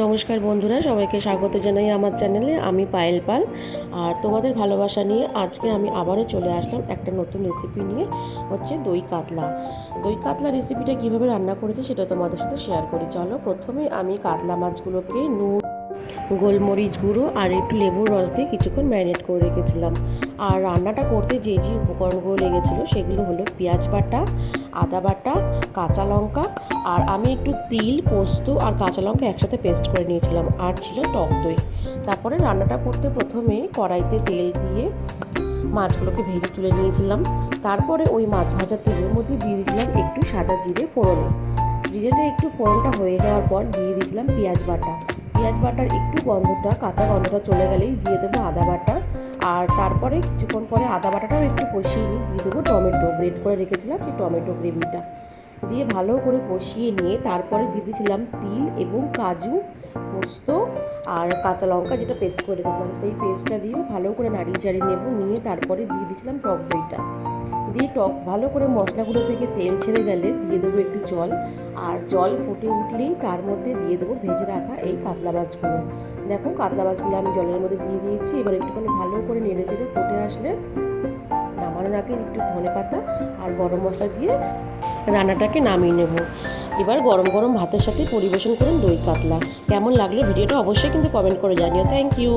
নমস্কার বন্ধুরা, সবাইকে স্বাগত জানাই আমার চ্যানেলে। আমি পায়েল পাল। আর তোমাদের ভালোবাসা নিয়ে আজকে আমি আবারও চলে আসলাম একটা নতুন রেসিপি নিয়ে, হচ্ছে দই কাতলা। দই কাতলা রেসিপিটা কীভাবে রান্না করেছি সেটা তোমাদের সাথে শেয়ার করি। চলো, প্রথমে আমি কাতলা মাছগুলোকে নুন গোলমরিচ গুঁড়ো আর একটু লেবুর রস দিয়ে কিছুক্ষণ ম্যারিনেট করে রেখেছিলাম। আর রান্নাটা করতে যে যে উপকরণগুলো লেগেছিলো সেগুলো হলো পেঁয়াজ বাটা, আদা বাটা, কাঁচা লঙ্কা আর আমি একটু তিল, পোস্ত আর কাঁচা লঙ্কা একসাথে পেস্ট করে নিয়েছিলাম আর ছিল টক দই। তারপরে রান্নাটা করতে প্রথমে কড়াইতে তেল দিয়ে মাছগুলোকে ভেজে তুলে নিয়েছিলাম। তারপরে ওই মাছ ভাজা তেলের মধ্যে দিয়ে দিয়েছিলাম একটু সাদা জিরে ফোড়নে। জিরেটা একটু ফোড়নটা হয়ে যাওয়ার পর দিয়ে দিয়েছিলাম পেঁয়াজ বাটা। পেঁয়াজ বাটার একটু গন্ধটা, কাঁচা গন্ধটা চলে গেলেই দিয়ে দেবো আদা বাটা। আর তারপরে কিছুক্ষণ পরে আদা বাটাটাও একটু কষিয়ে নিয়ে দিয়ে দেবো টমেটো গ্রেট করে রেখেছিলাম সেই টমেটো গ্রেভিটা। দিয়ে ভালো করে কষিয়ে নিয়ে তারপরে দিয়ে দিয়েছিলাম তিল এবং কাজু, পোস্ত আর কাঁচা লঙ্কা যেটা পেস্ট করে রেখেছিলাম। সেই পেস্টটা দিয়ে ভালো করে নাড়িয়ে চাড়িয়ে নেব, নিয়ে তারপরে দিয়ে দিয়েছিলাম টক দইটা। দিয়ে টক, ভালো করে মশলাগুলো থেকে তেল ছেড়ে গেলে দিয়ে দেবো একটু জল। আর জল ফুটে উঠলেই তার মধ্যে দিয়ে দেবো ভেজে রাখা এই কাতলা মাছগুলো। দেখো কাতলা মাছগুলো আমি জলের মধ্যে দিয়ে দিয়েছি, এবার একটুখানি ভালো করে নেড়ে চেড়ে ফুটে আসলে নামানোর আগে একটু ধনে পাতা আর গরম মশলা দিয়ে রান্নাটাকে নামিয়ে নেব। এবার গরম গরম ভাতের সাথে পরিবেশন করুন দই কাতলা। কেমন লাগল ভিডিওটা অবশ্যই কিন্তু কমেন্ট করে জানিও। Thank you